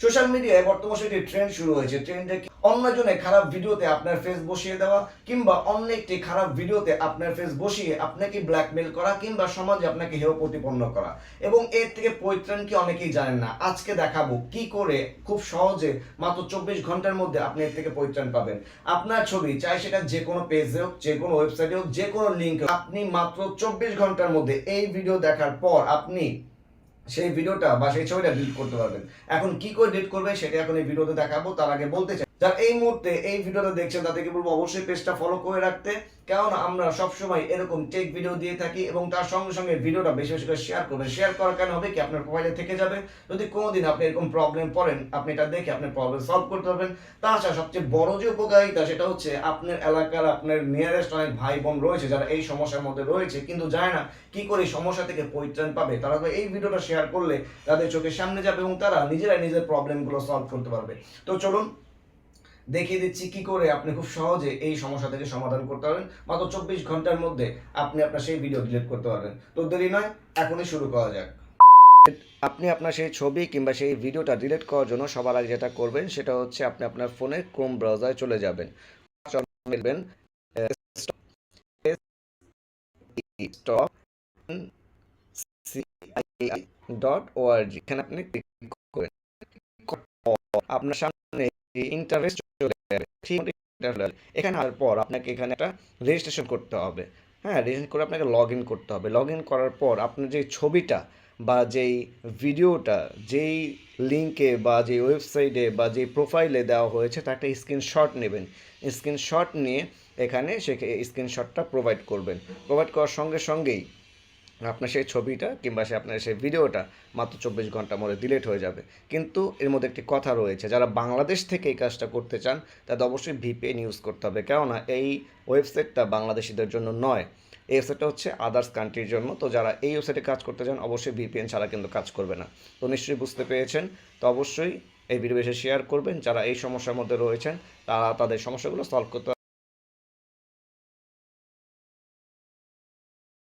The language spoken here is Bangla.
সোশ্যাল মিডিয়ায় বর্তমান একটি ট্রেন্ড শুরু হয়েছে। ট্রেন্ডে অন্যজনের খারাপ ভিডিওতে আপনার ফেস বসিয়ে দেওয়া, কিংবা অন্য একটি খারাপ ভিডিওতে আপনার ফেস বসিয়ে আপনাকে ব্ল্যাকমেল করা, কিংবা সমাজে আপনাকে হেয় প্রতিপন্ন করা। এবং এর থেকে পরিত্রাণ কি অনেকেই জানেন না। আজকে দেখাবো কি করে খুব সহজে মাত্র চব্বিশ ঘণ্টার মধ্যে আপনি এর থেকে পরিত্রাণ পাবেন। আপনার ছবি, চাই সেটা যে কোনো পেজে হোক, যে কোনো ওয়েবসাইটে হোক, যে কোনো লিঙ্ক আপনি মাত্র চব্বিশ ঘণ্টার মধ্যে এই ভিডিও দেখার পর আপনি সেই ভিডিওটা বা সেই ছবিটা ডিলিট করতে পারবেন। এখন কি করে ডিলিট করবে সেটা এখন এই ভিডিওতে দেখাবো, তার আগে বলতে চাই যারা এই মুহূর্তে, এই ভিডিওটা দেখছেন তাদেরকে বলব অবশ্যই পেজটা ফলো করে রাখতে। কেননা, আমরা সবসময় এরকম টেক ভিডিও দিয়ে থাকি এবং তার সঙ্গে সঙ্গে ভিডিওটা বেশি বেশি করে শেয়ার করবেন শেয়ার করার কেন হবে কি, আপনার মোবাইলে থেকে যাবে। যদি কোনোদিন আপনি এরকম প্রবলেম পড়েন, আপনি এটা দেখে আপনার প্রবলেম সলভ করতে পারবেন। তাছাড়া সবচেয়ে বড় যে উপকারিতা, সেটা হচ্ছে আপনার এলাকার আপনার নিয়ারেস্ট অনেক ভাই বোন রয়েছে, যারা এই সমস্যার মধ্যে রয়েছে, কিন্তু জানে না কি করে সমস্যা থেকে পরিত্রাণ পাবে। তারা তো এই ভিডিওটা শেয়ার করলে তাদের চোখের সামনে যাবে এবং তারা নিজেরাই নিজের প্রবলেমগুলো সলভ করতে পারবে। তো চলুন দেখিয়ে দিচ্ছি কি করে আপনি খুব সহজে এই সমস্যা থেকে সমাধান করতে পারবেন মাত্র চব্বিশ ঘণ্টার মধ্যে আপনি আপনার সেই ভিডিও ডিলিট করতে পারবেন তো দেরি নয় এখনই শুরু করা যাক আপনি আপনার সেই ছবি কিংবা সেই ভিডিওটা ডিলিট করার জন্য সবার আগে যেটা করবেন সেটা হচ্ছে আপনি আপনার ফোনে ক্রোম ব্রাউজারে চলে যাবেন ডট ওআরজি এখানে আপনি ক্লিক করেন আপনার সামনে ইন্টারেস্ট চলে যাবে এখানে আসার পর আপনাকে এখানে একটা রেজিস্ট্রেশন করতে হবে। হ্যাঁ রেজিস্ট্রেশন করে আপনাকে লগ ইন করতে হবে। লগ ইন করার পর আপনার যে ছবিটা বা যেই ভিডিওটা যেই লিঙ্কে বা যে ওয়েবসাইটে বা যে প্রোফাইলে দেওয়া হয়েছে, তার একটা স্ক্রিনশট নেবেন। স্ক্রিনশট নিয়ে এখানে সে স্ক্রিনশটটা প্রোভাইড করবেন। প্রোভাইড করার সঙ্গে সঙ্গেই আপনার সেই ছবিটা কিংবা সে আপনার সেই ভিডিওটা মাত্র চব্বিশ ঘণ্টার মধ্যে ডিলেট হয়ে যাবে। কিন্তু এর মধ্যে একটি কথা রয়েছে, যারা বাংলাদেশ থেকে এই কাজটা করতে চান, তাদের অবশ্যই ভিপিএন ইউজ করতে হবে। কেননা এই ওয়েবসাইটটা বাংলাদেশিদের জন্য নয়, এই ওয়েবসাইটটা হচ্ছে আদার্স কান্ট্রির জন্য। তো যারা এই ওয়েবসাইটে কাজ করতে চান, অবশ্যই ভিপিএন ছাড়া কিন্তু কাজ করবে না। তো নিশ্চয়ই বুঝতে পেরেছেন? তো অবশ্যই এই ভিডিও এসে শেয়ার করবেন। যারা এই সমস্যার মধ্যে রয়েছেন, তারা তাদের সমস্যাগুলো সলভ করতে